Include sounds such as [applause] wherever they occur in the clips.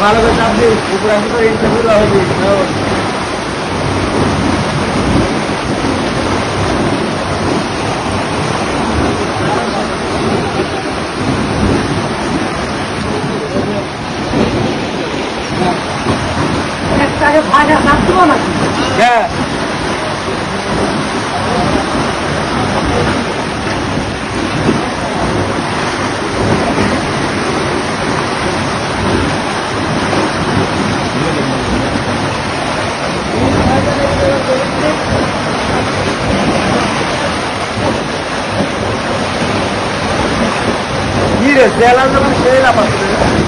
ভালো করে চাপ দিই উপরে আসি করে ইন্টারভিউ হবে হ্যাঁ। estoy hablando con usted de la pastelería.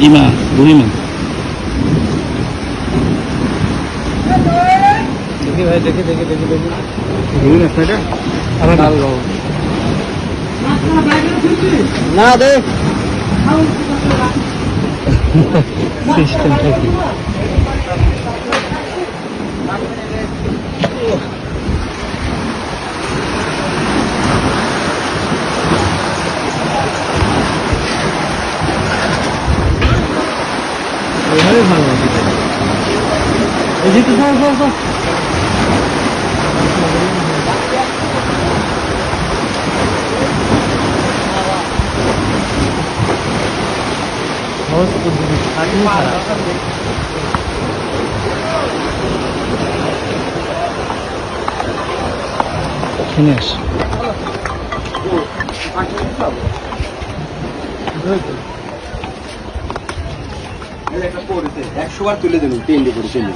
ইমা বুড়িমা দেখি ভাই দেখি দেখি দেখি দেখি। একটা এটা? আবার ডাল দাও। না দে। [laughs] থেকে। Bunları mı Ecit'e? Ecit'i sor sor sor. Nossa, tudo isso. Aqui, cara. Finish. Aqui, একশো বার তুলে দেবেন তিনটে করে তিনটে